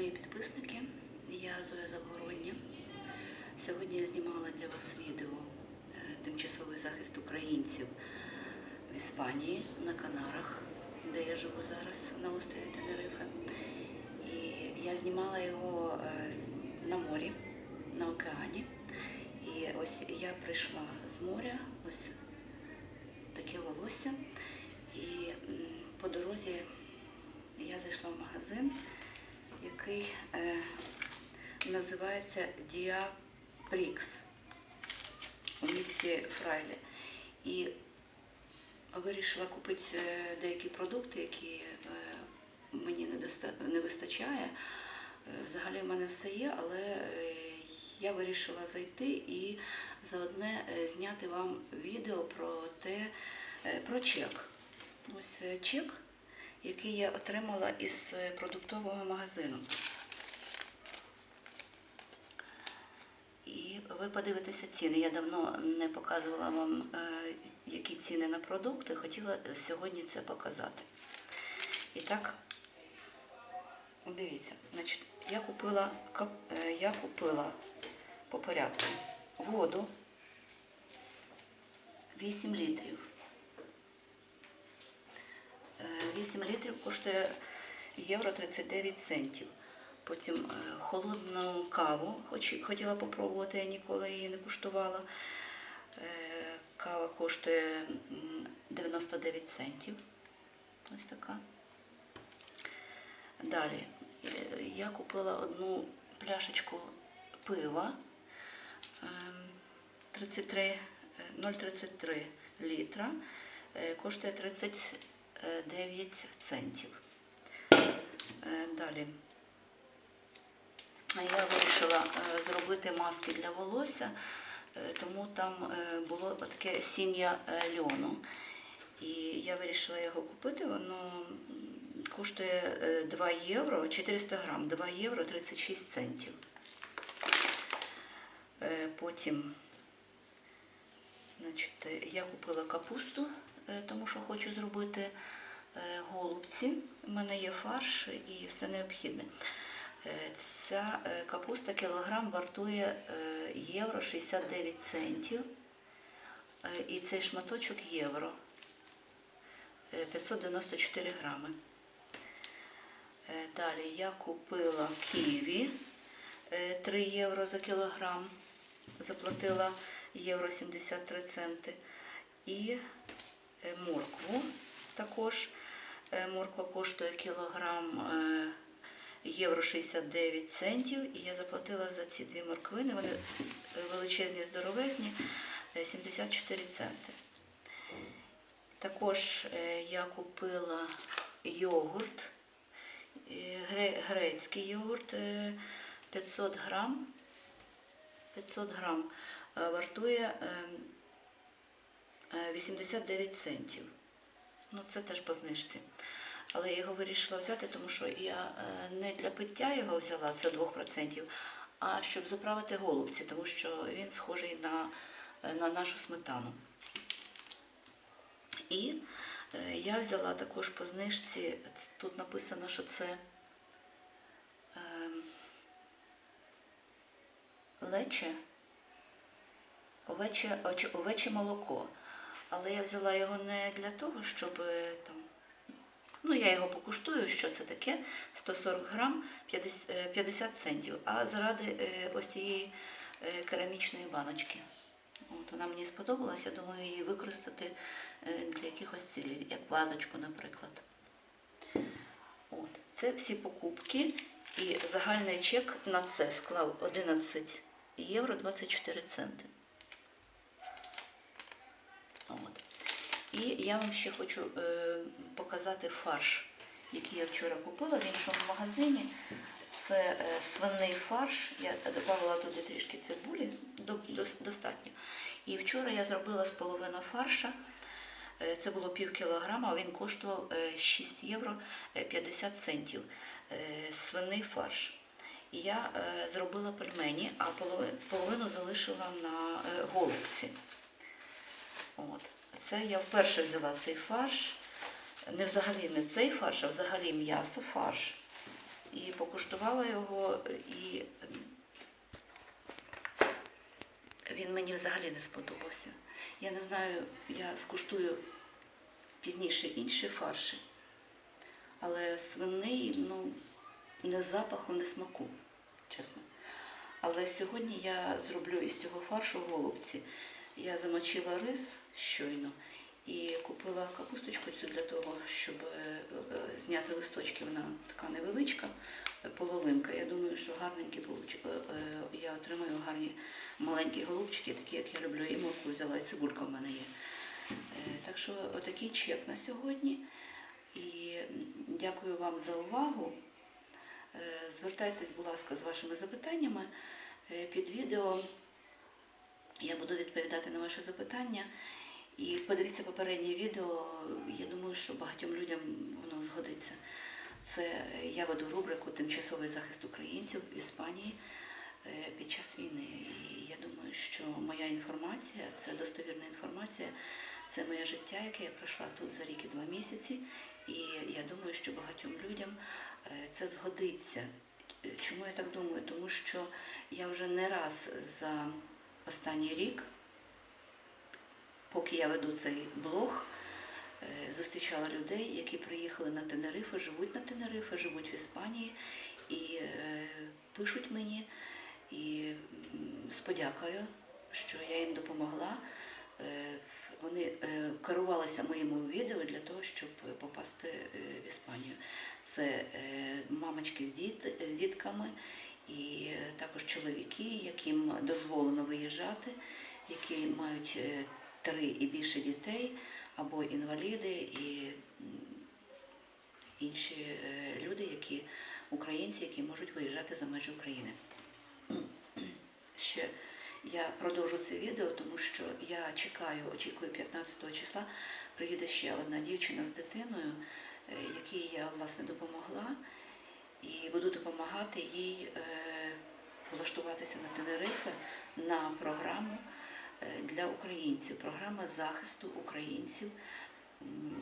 мої підписники. Я Зоя Завгородня. Сьогодні я знімала для вас відео е, Тимчасовий захист українців в Іспанії на Канарах, де я живу зараз на острові Тенерифе. І я знімала його е, на морі, на океані. І ось я прийшла з моря, ось таке волосся. І по дорозі я зайшла в магазин, який е, називається Діапрікс у місті Фрайлі. І вирішила купити е, деякі продукти, які е, мені не, доста- не вистачає. Е, Взагалі в мене все є, але е, я вирішила зайти і заодне зняти вам відео про те, про чек. Ось чек, який я отримала із е, продуктового магазину. І ви подивитеся ціни. Я давно не показувала вам, е, які ціни на продукти. Хотіла сьогодні це показати. І так, дивіться, значить, я купила, е, я купила по порядку воду 8 літрів. 8 літрів коштує євро 39 центів. Потім е, холодну каву хотіла попробувати, я ніколи її не куштувала. Е, кава коштує 99 центів. Ось така. Далі е, я купила одну пляшечку пива ем, 0,33 літра, коштує 30 9 центів. Е, далі я вирішила е, зробити маски для волосся, е, тому там було таке сім'я льону. І я вирішила його купити, воно коштує 2 євро 400 грам, 2 євро 36 центів. Потім, значить, я купила капусту тому що хочу зробити е, голубці. У мене є фарш і все необхідне. Е, Ця е, капуста кілограм вартує е, євро 69 центів. Е, І цей шматочок євро. Е, 594 грами. Е, Далі я купила ківі е, 3 євро за кілограм. Заплатила євро 73 центи. І е, моркву також. Е, Морква коштує кілограм е, євро 69 центів. І я заплатила за ці дві морквини. Вони е, величезні, здоровезні, е, 74 центи. Також е, я купила йогурт, е, грецький йогурт е, 500 грам. 500 грам е, вартує ем, е, 89 центів. Ну, це теж по знижці. Але я його вирішила взяти, тому що я е, не для пиття його взяла, це 2%, а щоб заправити голубці, тому що він схожий на, е, на нашу сметану. І е, я взяла також по знижці, тут написано, що це ем, лече, овече, овече молоко. Але я взяла його не для того, щоб е, там. Ну, я його покуштую, що це таке. 140 грам 50, е, 50 центів. А заради е, ось цієї е, керамічної баночки. От, вона мені сподобалась, я думаю, її використати е, для якихось цілей, як вазочку, наприклад. От. Це всі покупки. І загальний чек на це склав 11 євро 24 центи. От. І я вам ще хочу е, показати фарш, який я вчора купила в іншому магазині. Це е, свиний фарш. Я додавала туди трішки цибулі, до, до- достатньо. І вчора я зробила з половина фарша. Е, Це було пів кілограма, він коштував е, 6 євро е, 50 центів. Свиний фарш. І я зробила пельмені, а половину залишила на голубці. От. Це я вперше взяла цей фарш. Не взагалі не цей фарш, а взагалі м'ясо, фарш. і покуштувала його, і він мені взагалі не сподобався. Я не знаю, я скуштую пізніше інші фарші, але свиний, ну, не запаху, не смаку, чесно. Але сьогодні я зроблю із цього фаршу голубці. Я замочила рис щойно і купила капусточку цю для того, щоб е, е, зняти листочки. Вона така невеличка, е, половинка. Я думаю, що гарненькі я отримаю гарні маленькі голубчики, такі, як я люблю. І морку взяла, і цибулька в мене є. Так що отакий чек на сьогодні. І дякую вам за увагу. Звертайтесь, будь ласка, з вашими запитаннями під відео. Я буду відповідати на ваші запитання. І подивіться попереднє відео. Я думаю, що багатьом людям воно згодиться. Це е, я веду рубрику Тимчасовий захист українців в Іспанії е, під час війни. І я думаю, що моя інформація це достовірна інформація, це моє життя, яке я пройшла тут за рік і два місяці. І я думаю, що багатьом людям е, це згодиться. Чому я так думаю? Тому що я вже не раз за останній рік, поки я веду цей блог, е, зустрічала людей, які приїхали на Тенерифе, живуть на Тенерифе, живуть в Іспанії і е, пишуть мені і з що я їм допомогла. Е, Вони керувалися моїм відео для того, щоб попасти в Іспанію. Це мамочки з дітками і також чоловіки, яким дозволено виїжджати, які мають е, три і більше дітей, або інваліди і інші е, люди, які українці, які можуть виїжджати за межі України. Ще я продовжу це відео, тому що я чекаю, очікую 15 числа. Приїде ще одна дівчина з дитиною, е, якій я власне допомогла, і буду допомагати їй е, влаштуватися на Тенерифе на програму е, для українців, програма захисту українців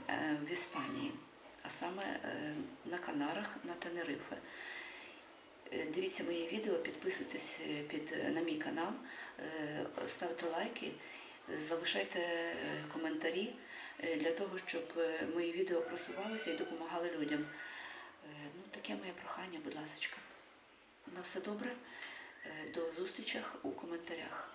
е, в Іспанії, а саме на Канарах на Тенерифе. Дивіться мої відео, підписуйтесь під, на мій канал, ставте лайки, залишайте коментарі для того, щоб мої відео просувалися і допомагали людям. Таке моє прохання, будь ласка. На все добре. Е, До зустрічі у коментарях.